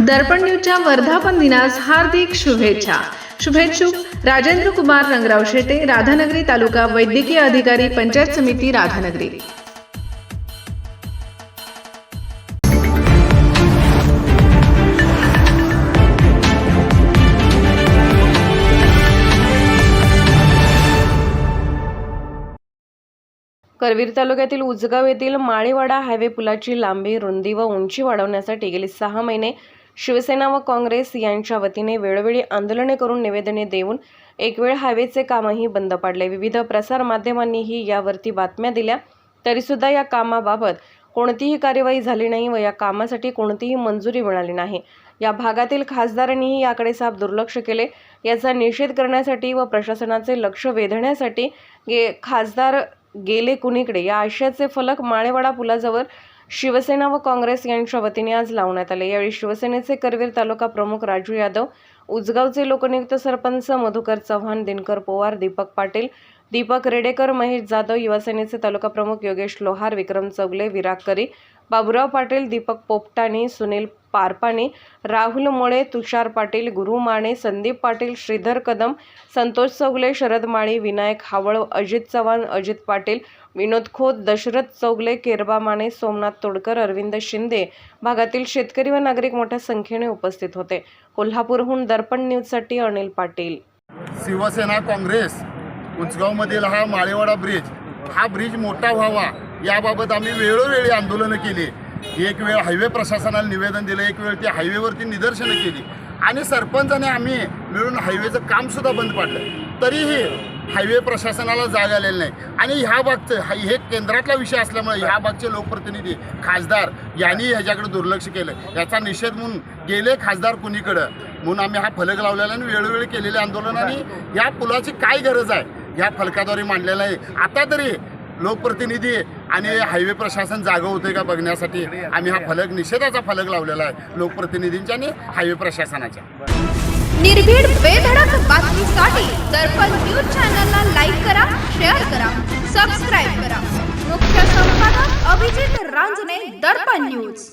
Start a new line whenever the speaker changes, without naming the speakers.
दर्पण न्यूजच्या वर्धापन दिनास हार्दिक शुभेच्छा. शुभेच्छुक राजेंद्र कुमार रंगराव शेटे राधानगरी तालुका वैद्यकीय अधिकारी पंचायत समिती राधानगरी.
करवीर तालुक्यातील उजगाव येथील माळीवाडा हायवे पुलाची लांबी रुंदी व उंची वाढवण्यासाठी गेली सहा महिने शिवसेना व काँग्रेस यांच्या वतीने वेळोवेळी आंदोलने करून निवेदने देऊन एक वेळ हायवेचे कामही बंद पाडले. विविध प्रसारमाध्यमांनीही यावरती बातम्या दिल्या. तरीसुद्धा या कामाबाबत कोणतीही कार्यवाही झाली नाही व या कामासाठी कोणतीही मंजुरी मिळाली नाही. या भागातील खासदारांनीही याकडे साफ दुर्लक्ष केले. याचा निषेध करण्यासाठी व प्रशासनाचे लक्ष वेधण्यासाठी गे खासदार गेले कुणीकडे? या आशयाचे फलक माळेवाडा पुलाजवळ शिवसेना व काँग्रेस यांच्या वतीने आज लावण्यात आले. यावेळी शिवसेनेचे करवीर तालुका प्रमुख राजू यादव उजगावचे लोकनियुक्त सरपंच मधुकर चव्हाण दिनकर पोवार दीपक पाटील दीपक रेडेकर महेश जाधव युवासेनेचे तालुका प्रमुख योगेश लोहार विक्रम चौगले विराग करी बाबुराव पाटील दीपक पोपटाणी सुनील पारपाने राहुल मोळे तुषार पाटील गुरु माने संदीप पाटील श्रीधर कदम संतोष चौगले शरद माळी विनायक हावळ अजित चव्हाण अजित पाटील विनोद खोत दशरथ चौगले केरबा माने सोमनाथ तोडकर अरविंद शिंदे भागातील शेतकरी व नागरिक मोठ्या संख्येने उपस्थित होते. कोल्हापूरहून दर्पण न्यूजसाठी अनिल पाटील.
शिवसेना काँग्रेस उंचगावमधील हा माळेवाडा ब्रिज हा ब्रिज मोठा व्हावा. याबाबत आम्ही वेळोवेळी आंदोलनं केली. एक वेळ हायवे प्रशासनाला निवेदन दिलं एक वेळ ती हायवेवरती निदर्शनं केली. आणि सरपंचाने आम्ही मिळून हायवेचं कामसुद्धा बंद पाडलं. तरीही हायवे प्रशासनाला जाग आलेली नाही. आणि ह्या भागचं हे केंद्रातला विषय असल्यामुळे ह्या भागचे लोकप्रतिनिधी खासदार यांनी ह्याच्याकडे दुर्लक्ष केलं. याचा निषेध म्हणून गेले खासदार कुणीकडं? म्हणून आम्ही हा फलक लावलेला आणि वेळोवेळी केलेले आंदोलन आणि या पुलाची काय गरज आहे? ह्या फलकाद्वारे मांडलेलं आहे. आता तरी लोकप्रतिनिधी आणि हायवे प्रशासन जागं होते का बघण्यासाठी? आम्ही हा फलक निषेधाचा फलक लावलेला आहे लोकप्रतिनिधींच्या आणि हायवे प्रशासनाच्या.
निर्भीड बेधडक बातमीसाठी दर्पण न्यूज चॅनलला लाईक करा शेअर करा सबस्क्राईब करा. मुख्य संपादक अभिजित रांजणे दर्पण न्यूज.